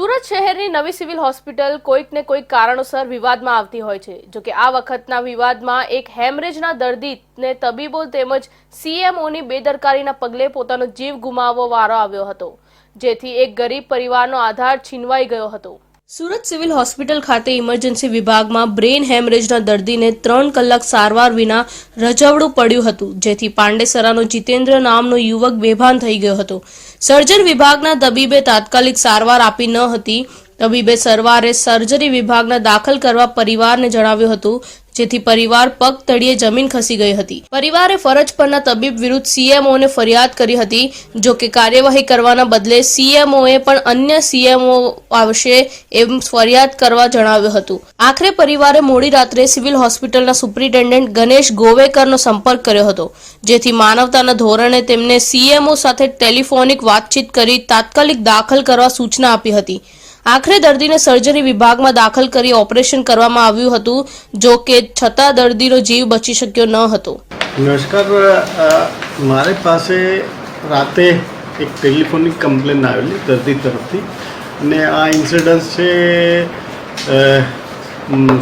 સુરત શહેરની નવી civil hospital કોઈક ને કોઈક કારણોસર વિવાદમાં આવતી હોય છે. જો કે આ વખતના વિવાદમાં એક હેમરેજના દર્દીને તબીબો તેમજ સીએમઓની બેદરકારીના પગલે પોતાનો જીવ ગુમાવવો વારો આવ્યો હતો, જેથી એક ગરીબ પરિવારનો આધાર છીનવાઈ ગયો હતો. સુરત સિવિલ હોસ્પિટલ ખાતે ઇમરજન્સી વિભાગમાં બ્રેઇન હેમરેજના દર્દીને ત્રણ કલાક સારવાર વિના રજવડું પડ્યું હતું, જેથી પાંડેસરાનો જીતેન્દ્ર નામનો યુવક બેભાન થઈ ગયો હતો. સર્જન વિભાગના તબીબે તાત્કાલિક સારવાર આપી ન હતી. તબીબે સરવારે સર્જરી વિભાગના દાખલ કરવા પરિવારને જણાવ્યું હતું જેથી પરિવાર પગ તળિયે જમીન ખસી ગઈ હતી. પરિવારે ફરજ પરના તબીબ વિરુદ્ધ સીએમઓને ફરિયાદ કરી હતી, જો કે કાર્યવાહી કરવાના બદલે સીએમઓએ પણ અન્ય સીએમઓ આવશે એમ ફરિયાદ કરવા જણાવ્યું હતું. આખરે પરિવારે મોડી રાત્રે સિવિલ હોસ્પિટલના સુપ્રિન્ટેન્ડન્ટ ગણેશ ગોવેકરનો સંપર્ક કર્યો હતો, જેથી માનવતાના ધોરણે તેમને સીએમઓ સાથે ટેલિફોનિક વાતચીત કરી તાત્કાલિક દાખલ કરવા સૂચના આપી હતી. આખરે દર્દીને સર્જરી વિભાગમાં દાખલ કરી ઓપરેશન કરવામાં આવ્યું હતું જો કે છતાં દર્દીનો જીવ બચી શક્યો ન હતો. નમસ્કાર મારી પાસે રાતે એક ટેલિફોનિક કમ્પ્લેન આવેલી દર્દી તરફથી. અને આ ઇન્સિડન્સ છે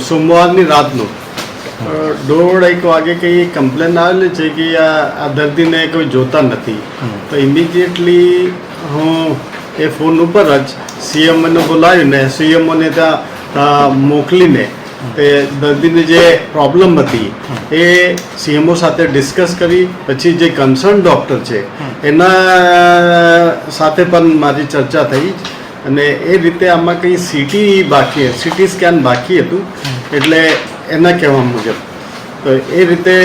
સોમવારની રાતનો. દોઢ એક વાગે કંઈ કમ્પ્લેન આવેલી છે કે આ આ દર્દીને કોઈ જોતા નથી. તો ઇમિડિયેટલી હું એ ફોન ઉપર જ સીએમઓને બોલાવીને સીએમઓને ત્યાં મોકલીને તે દર્દીની જે પ્રોબ્લેમ હતી, એ સીએમઓ સાથે ડિસ્કસ કરી, પછી જે કન્સર્ન ડૉક્ટર છે, એના સાથે પણ મારી ચર્ચા થઈ અને એ રીતે આમાં કંઈ સીટી બાકી સીટી સ્કેન બાકી હતું, એટલે એના કહેવા મુજબ. તો એ રીતે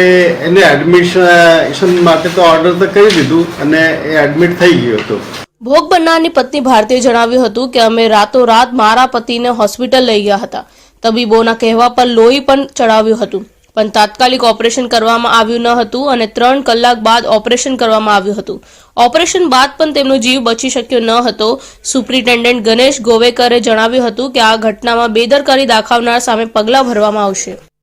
એને એડમિશન માટે તો ઓર્ડર તો કરી દીધું અને એ એડમિટ થઈ ગયો હતો. ભોગ બનનારની પત્ની ભારતીએ જણાવ્યું હતું કે અમે રાતોરાત મારા પતિને હોસ્પિટલ લઈ ગયા હતા. તબીબોના કહેવા પર લોહી પણ ચડાવ્યું હતું. પણ તાત્કાલિક ઓપરેશન કરવામાં આવ્યું ન હતું અને ત્રણ કલાક બાદ ઓપરેશન કરવામાં આવ્યું હતું. ઓપરેશન બાદ પણ તેમનો જીવ બચી શક્યો ન હતો. સુપ્રિન્ટેન્ડન્ટ ગણેશ ગોવેકરે જણાવ્યું હતું કે આ ઘટનામાં બેદરકારી દાખવનાર સામે પગલાં ભરવામાં આવશે.